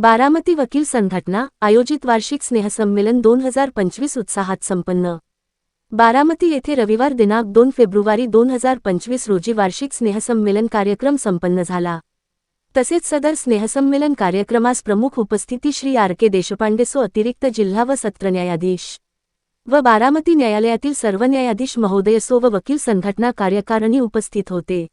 बारामती वकील संघटना आयोजित वार्षिक स्नेहसंमेलन दोन हजार पंचवीस उत्साहात संपन्न. बारामती येथे रविवार दिनांक दोन फेब्रुवारी दोन हजार पंचवीस रोजी वार्षिक स्नेहसंमेलन कार्यक्रम संपन्न झाला. तसेच सदर स्नेहसंमेलन कार्यक्रमास प्रमुख उपस्थिती श्री आर के देशपांडे सो अतिरिक्त जिल्हा व सत्र न्यायाधीश व बारामती न्यायालयातील सर्व न्यायाधीश महोदयसो व वकील संघटना कार्यकारिणी उपस्थित होते.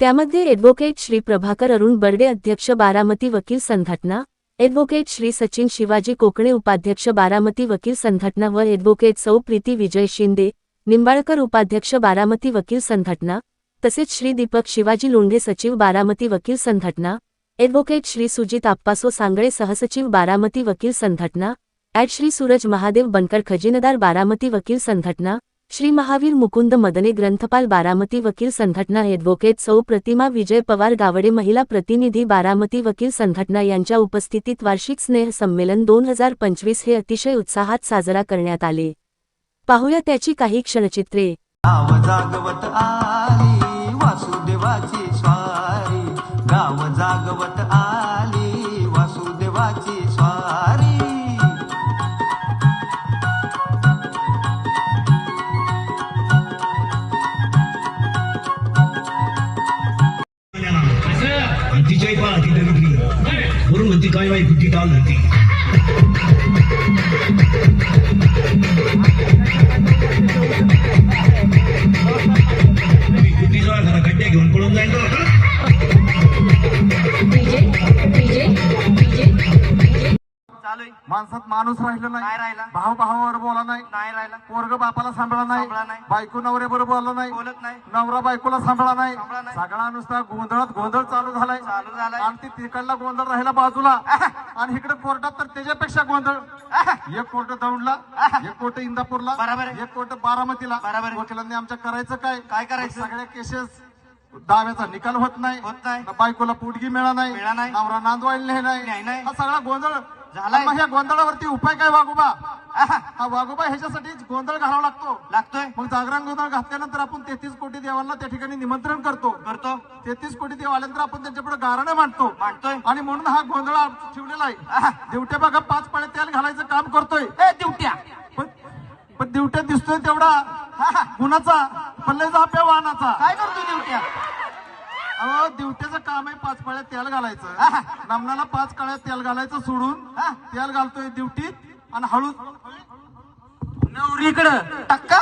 त्यामध्ये ॲडव्होकेट श्री प्रभाकर अरुण बर्डे अध्यक्ष बारामती वकील संघटना ॲडव्होकेट श्री सचिन शिवाजी कोकणे उपाध्यक्ष बारामती वकील संघटना व ॲडव्होकेट सौ प्रीती विजय शिंदे निंबाळकर उपाध्यक्ष बारामती वकील संघटना तसेच श्री दीपक शिवाजी लोंढे सचिव बारामती वकील संघटना ॲडव्होकेट श्री सुजित आप्पासो सांगळे सहसचिव बारामती वकील संघटना ॲड श्री सूरज महादेव बनकर खजिनदार बारामती वकील संघटना श्री महावीर मुकुंद मदने ग्रंथपाल बारामती वकील संघटना ॲडव्होकेट सौ प्रतिमा विजय पवार गावडे महिला प्रतिनिधी बारामती वकील संघटना यांच्या उपस्थितीत वार्षिक स्नेह संमेलन दोन हजार पंचवीस हे अतिशय उत्साहात साजरा करण्यात आले. पाहूया त्याची काही क्षणचित्रे. वासुदेवाची स्वारी. गाव जागवत माणसात माणूस राहिला नाही राहिला. नाही भाऊ भावावर बोला नाही नाही राहिला पोरग बापाला सांभाळा सांभाळा नाही नाही. बायको नवऱ्याबरोबर बोलला नाही बोलत नाही नवरा बायकोला सांभाळा नाही सांभाळा नाही. सगळा नुसता गोंधळात गोंधळ चालू झालाय चालू झालाय. आणि ती तिकडला गोंधळ राहिला बाजूला आणि इकडे कोर्टात तर त्याच्यापेक्षा गोंधळ एक कोर्ट दौंडला एक कोर्ट इंदापूरला बरोबर आहे. एक कोर्ट बारामतीला बरोबर आहे. वकिलांनी आमच्या करायचं काय काय करायचं? सगळ्या केसेस दाव्याचा निकाल होत नाही होत नाही. बायकोला पोटगी मिळा नाही मिळा नाही. नवरा नांदवायला नाही, नाही नाही. हा सगळा गोंधळ मग ह्या गोंधळावरती उपाय काय वागोबा हा वागोबा ह्याच्यासाठी गोंधळ घालावा लागतो. लागतोय? मग जागरण गोंधळ घातल्यानंतर आपण तेहतीस कोटी देवांना त्या ठिकाणी निमंत्रण करतो. करतो. तेहतीस कोटी देव आल्यानंतर आपण त्यांच्यापुढे गारणं मांडतो. मांडतोय. आणि म्हणून हा गोंधळ ठेवलेला आहे. दिवट्या बघा पाच पाळे तेल घालायचं काम करतोय. ए दिवट्या. पण पण दिवट्या दिसतोय तेवढा. गुणाचा पल्लेचा आपल्या वाहनाचा. काय करतो दिवट्या? अहो दिवट्याचं काम आहे पाच पाळ्या तेल घालायचं. नमनाला पाच काळ्या तेल घालायचं सोडून तेल घालतोय दिवटीत आणि हळू नवरीकडं. टक्का.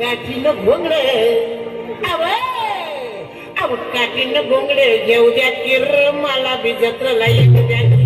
काठीनं घोंगडे अव अव काठीनं घोंगडे घेऊ द्या किर मला बी जत्रला येऊ द्या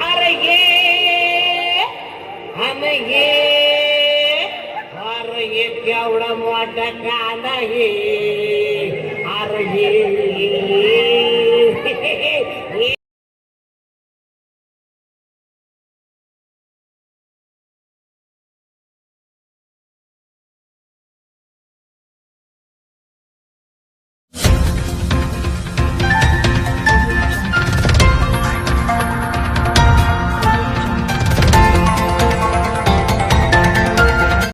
அறையே அணையே. அறையே கேவட மாட்ட காந்தையே